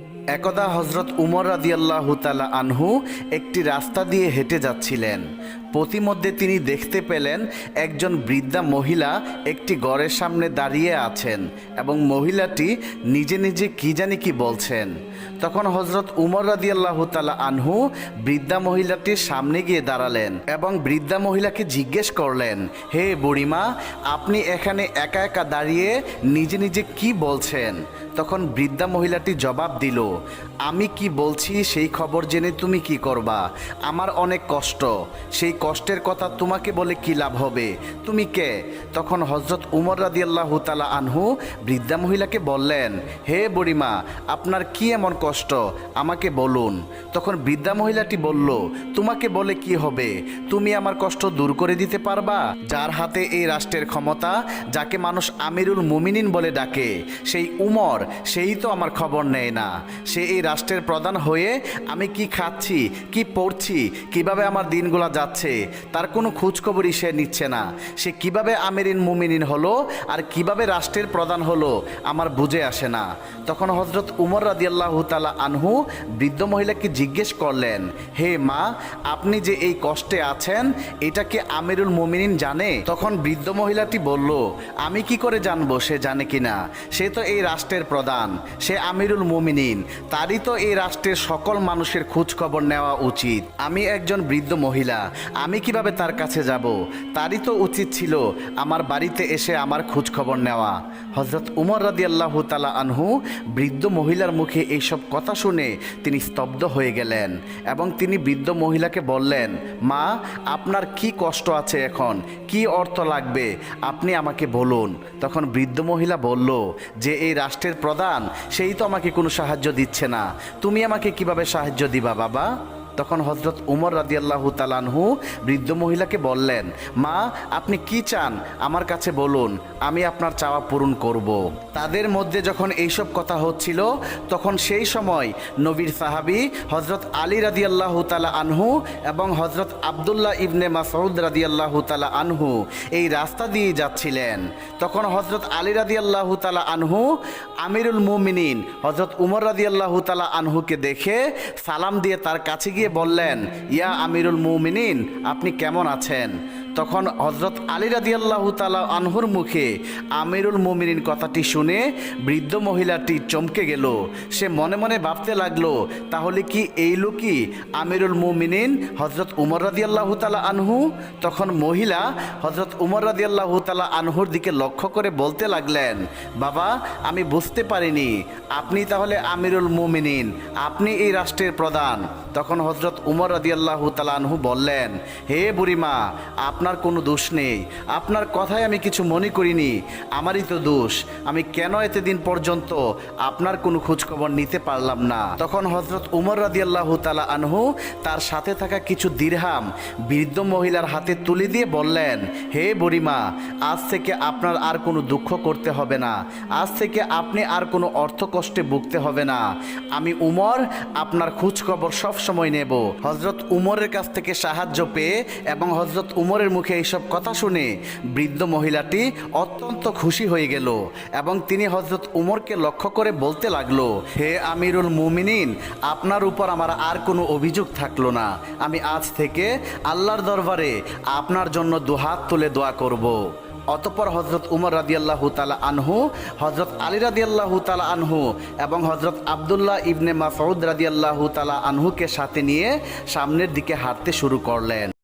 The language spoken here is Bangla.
me. একদা হজরত উমর রাদিয়াল্লাহ তালা আনহু একটি রাস্তা দিয়ে হেঁটে যাচ্ছিলেন। প্রতিমধ্যে তিনি দেখতে পেলেন একজন বৃদ্ধা মহিলা একটি গড়ের সামনে দাঁড়িয়ে আছেন এবং মহিলাটি নিজে নিজে কি জানি কি বলছেন। তখন হজরত উমর রাদিয়াল্লাহ তালা আনহু বৃদ্ধা মহিলাটির সামনে গিয়ে দাঁড়ালেন এবং বৃদ্ধা মহিলাকে জিজ্ঞেস করলেন, হে বুড়িমা, আপনি এখানে একা একা দাঁড়িয়ে নিজে নিজে কি বলছেন? তখন বৃদ্ধা মহিলাটি জবাব দিল আমি কি বলছি সেই খবর জেনে তুমি কি করবা? আমার অনেক কষ্ট। সেই কষ্টের কথা তোমাকে বলে কি লাভ হবে? তুমি কে? তখন হজরত উমর রাদিয়াল্লাহু তালা আনহু বৃদ্ধা মহিলাকে বললেন, হে বুড়িমা, আপনার কি এমন কষ্ট? আমাকে বলুন। তখন বৃদ্ধা মহিলাটি বলল, তোমাকে বলে কি হবে? তুমি আমার কষ্ট দূর করে দিতে পারবা? যার হাতে এই রাষ্ট্রের ক্ষমতা, যাকে মানুষ আমিরুল মুমিনিন বলে ডাকে, সেই উমর, সেই তো আমার খবর নেয় না। সে এই রাষ্ট্রের প্রধান হয়ে আমি কি খাচ্ছি, কি পড়ছি, কীভাবে আমার দিনগুলো যাচ্ছে, তার কোনো খোঁজখবরই সে নিচ্ছে না। সে কীভাবে আমিরিন মুমিনিন হলো আর কীভাবে রাষ্ট্রের প্রধান হলো আমার বুঝে আসে না। তখন হজরত উমর রাদিয়াল্লাহ তালা আনহু বৃদ্ধ মহিলাকে জিজ্ঞেস করলেন, হে মা, আপনি যে এই কষ্টে আছেন, এটা কি আমিরুল মুমিনিন জানে? তখন বৃদ্ধ মহিলাটি বলল, আমি কি করে জানব সে জানে কিনা? সে তো এই রাষ্ট্রের প্রধান, সে আমিরুল মুমিনিন। তারই তো এই রাষ্ট্রের সকল মানুষের খোঁজ খবর নেওয়া উচিত। আমি একজন বৃদ্ধ মহিলা, আমি কীভাবে তার কাছে যাব? তারই তো উচিত ছিল আমার বাড়িতে এসে আমার খোঁজ খবর নেওয়া। হজরত উমর রাদি আল্লাহ তালা আনহু বৃদ্ধ মহিলার মুখে এইসব কথা শুনে তিনি স্তব্ধ হয়ে গেলেন এবং তিনি বৃদ্ধ মহিলাকে বললেন, মা, আপনার কি কষ্ট আছে এখন? কি অর্থ লাগবে? আপনি আমাকে বলুন। তখন বৃদ্ধ মহিলা বলল, যে এই রাষ্ট্রের প্রধান, সেই তো আমাকে কোনো সাহায্য দিচ্ছে না। তুমি আমাকে কীভাবে সাহায্য দিবা বাবা? তখন হজরত উমর রাদিয়াল্লাহু তালানহু বৃদ্ধ মহিলাকে বললেন, মা, আপনি কি চান আমার কাছে বলুন, আমি আপনার চাওয়া পূরণ করব। তাদের মধ্যে যখন এইসব কথা হচ্ছিল, তখন সেই সময় নবীর সাহাবি হজরত আলী রাদিয়াল্লাহু তালা আনহু এবং হজরত আবদুল্লাহ ইবনে মাসউদ রাদিয়াল্লাহু তালা আনহু এই রাস্তা দিয়ে যাচ্ছিলেন তখন হজরত আলী রাদিয়াল্লাহু তালা আনহু আমিরুল মুমিনিন হজরত উমর রাদিয়াল্লাহু তালা আনহুকে দেখে সালাম দিয়ে তার কাছে গিয়ে বললেন ইয়া আমিরুল মুমিনিন আপনি কেমন আছেন? তখন হজরত আলী রাদিয়াল্লাহু তালা আনহুর মুখে আমিরুল মুমিনিন কথাটি শুনে বৃদ্ধ মহিলাটি চমকে গেল। সে মনে মনে ভাবতে লাগল, তাহলে কি এই লোকই আমিরুল মুমিনিন হজরত উমর রাদিয়াল্লাহু তালা আনহু? তখন মহিলা হজরত উমর রাদিয়াল্লাহু তালা আনহুর দিকে লক্ষ্য করে বলতে লাগলেন, বাবা, আমি বুঝতে পারিনি। আপনি তাহলে আমিরুল মুমিনিন, আপনি এই রাষ্ট্রের প্রধান। তখন হজরত উমর রাদিয়াল্লাহু তালা আনহু বললেন, হে বুড়িমা আপনার কোনো দোষ নেই। আপনার কথায় আমি কিছু মনে করিনি। আমারই তো দোষ। আমি কেন এতদিন পর্যন্ত আপনার কোনো খোঁজখবর নিতে পারলাম না? তখন হজরত উমর রাদিয়াল্লাহু তালা আনহু তার সাথে থাকা কিছু দিরহাম বৃদ্ধ মহিলার হাতে তুলে দিয়ে বললেন, হে বুড়িমা, আজ থেকে আপনার আর কোনো দুঃখ করতে হবে না। আজ থেকে আপনি আর কোনো অর্থ কষ্টে ভুগতে হবে না। আমি উমর, আপনার খোঁজখবর সবসময় নেব। হজরত উমরের কাছ থেকে সাহায্য পেয়ে এবং হজরত উমরের মুখে এইসব কথা শুনে বৃদ্ধ মহিলাটি অত্যন্ত খুশি হয়ে গেল এবং তিনি হজরত উমরকে লক্ষ্য করে বলতে লাগল, হে আমিরুল মুমিনিন, আপনার উপর আমার আর কোনো অভিযোগ থাকল না আমি আজ থেকে আল্লাহর দরবারে আপনার জন্য দুহাত তুলে দোয়া করব। অতপর হজরত উমর রাদিয়াল্লাহু তালা আনহু হজরত আলী রাদিয়াল্লাহু তালা আনহু এবং হজরত আবদুল্লাহ ইবনে মাসউদ রাদিয়াল্লাহু তালা আনহুকে সাথে নিয়ে সামনের দিকে হাঁটতে শুরু করলেন